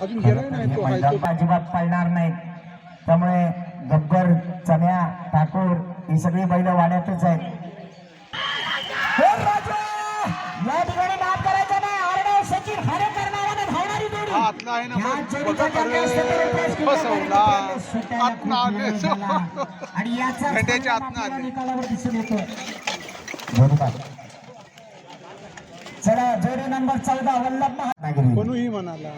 अजून गेला नाही तो मैदान अजिबात पळणार नाही त्यामुळे गब्बर चण्या ठाकूर ही सगळी बैल वाड्यातच आहेत. हे राजा! या ठिकाणी करायचं नाही. आरडाव सचिन हरे धावणारी जोडी. झाला. आणि याचा. निकालावर दिसून येतो चला जोडी नंबर चौदा वल्लभ महात्मागिरी कोणीही म्हणाला.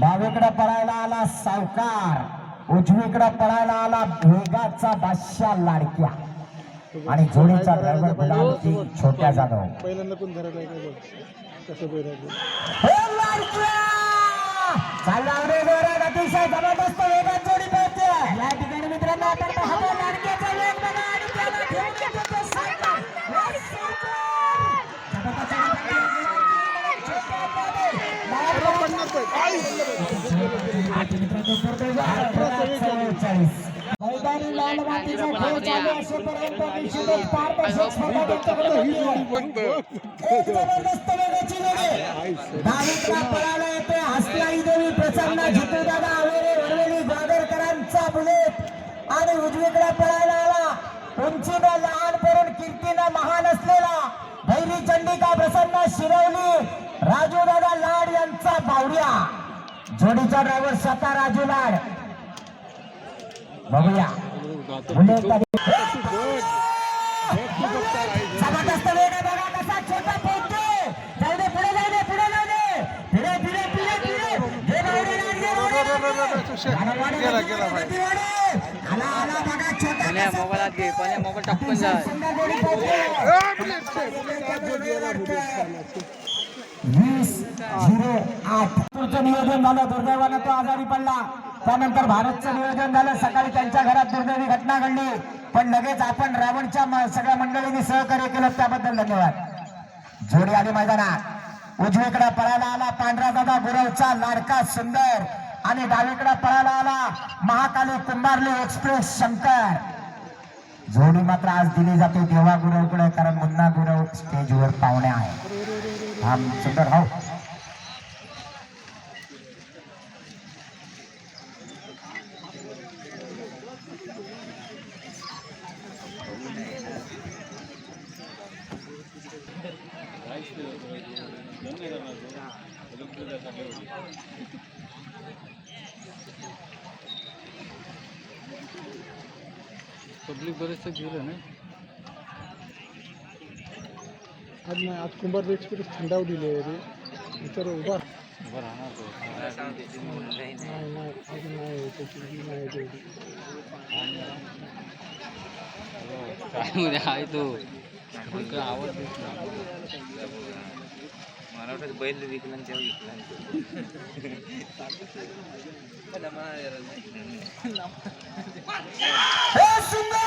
डावीकडे पळायला आला सावकार उजवीकडे पळायला आला भेगाचा बादशाह लाडक्या. आणि जोडीचा ड्रायव्हर गुलाबजी छोट्या जाधव. पहिल्यांदा पण धरायला आहे का बघ. कसं बैराग लाडक्या! चालला रे जोरात, अतिशय जबरदस्त वेगात जोडी पळते. या ठिकाणी मित्रांनो आपण पाहतो लाडक्याचा वेग बघा आणि त्याला घेऊन येतो तो सावकार. हे सावकार! झपाटा चढी पडली. छोट्या जाधव. लाडक्या मैदानी लाल मातीचा खेळ चालू असेपर्यंत निश्चितच पारदर्शक स्पर्धा त्यांच्याकडे होती. एक जबरदस्त वेगाची जोडी. डावीकडे पळायला येते हसलाई देवी प्रसन्न जितूदादा आवेरे वडवेली ग्वादरकरांचा बुलेट. आणि उजवीकडे पळायला आला. उंचीनं लहान जोडीचा ड्रायव्हर स्वतः राजू लाड बघूया जबरदस्त वेग आहे बघा कसा छोटा पोहोचतो जाऊ दे पुढे जाऊ दे पुढे जाऊ दे. फिरे फिरे फिरे घे बावडे लाड, घे बावडे लाड. आला. आला बघा छोटा मोबाईल आत घे पाण्या मोबाईल टाकून जा. वीस झिरो आठ. नियोजन झालं दुर्दैवानं तो आजारी पडला. त्यानंतर भारतचं नियोजन झालं सकाळी त्यांच्या घरात दुर्दैवी घटना घडली. पण लगेच आपण रावणच्या सगळ्या मंडळींनी सहकार्य केलं त्याबद्दल धन्यवाद. जोडी आली मैदानात. उजवीकडे पळायला आला पांढरा दादा गुरवचा लाडका सुंदर. आणि डावीकडे पळायला आला महाकाली कुंभारली एक्सप्रेस शंकर. जोडी मात्र आज दिली जाते देवा गुरवकडे कारण मुन्ना गुरव स्टेजवर पाहुणे आहे. हा सुंदर हो. पब्लिक बरेचसे गेलं ना. आज नाही आज कुंभार एक्सप्रेस थंडावलेली आहे रे. तर उभा. उभं राहणार तो. नाही नाही आज नाही त्याची नाही तेवढी. हो, काय मध्ये आहे तो. फक्त आवाज देत नाही. मला वाटतं बैल विकला आणि तेव्हा विकला हे सुंदर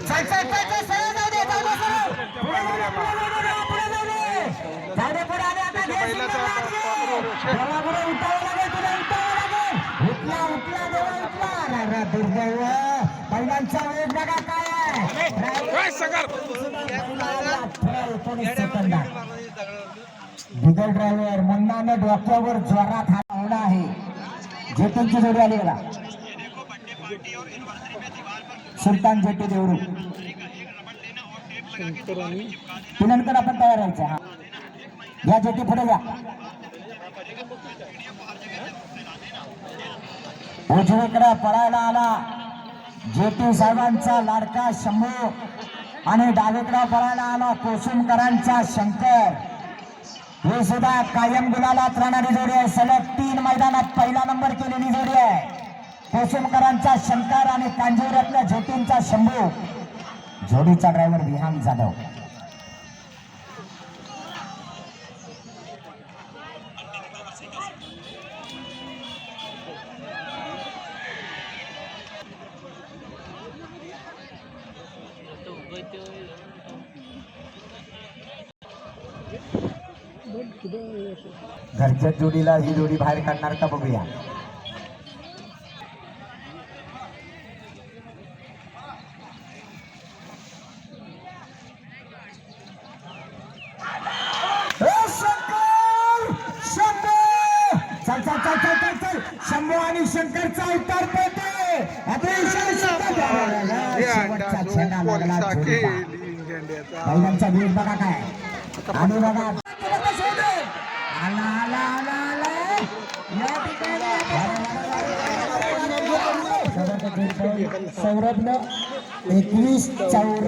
चल चल चल चल सरळ जाऊ दे जाऊ दे सरळ पुढे जाऊ दे, पुढे जाऊ दे, पुढे जाऊ दे जाऊ दे पुढे आले आता घे बैलाचा सुंदर आता लाग पाठीवर घे. रोष आहे. देवा पुढे उठावं लागेल तुला उठावं लागेल. उठला उठला देवा उठला. अरे रे दुर्दैव. बैलांचा वेग बघा काय आहे. बैलाला अठरा एकोणीस सेकंदात बिगर ड्रायव्हर मुन्नाने डोक्यावर जोरात हा लावला आहे. जेटनची जोडी आली बघा. सुलतान जेटे देवरू पुनंतर आपण तयार व्हायचं हा. या जेटी पुढे या उजवीकडे पळायला आला. जेटी साहेबांचा लाडका शंभू आणि डावीकडे पळायला आला कोसुमकरांचा शंकर. हे सुद्धा कायम गुलालात राहणारी जोडी आहे. सलग तीन मैदानात पहिला नंबर केलेली जोडी आहे. कोसुमकरांचा शंकर आणि कांजीवरातल्या ज्योतींचा शंभू. जोडीचा ड्रायव्हर विहान जाधव. घरच्या जोडीला ही जोडी बाहेर काढणार का बघूया. शंभू आणि शंकरचा उतार पहिल्यांचा वेग बघा काय. आणि बघा आला आला आला. आला या ठिकाणी आपण- सौरभनं एकवीस चौर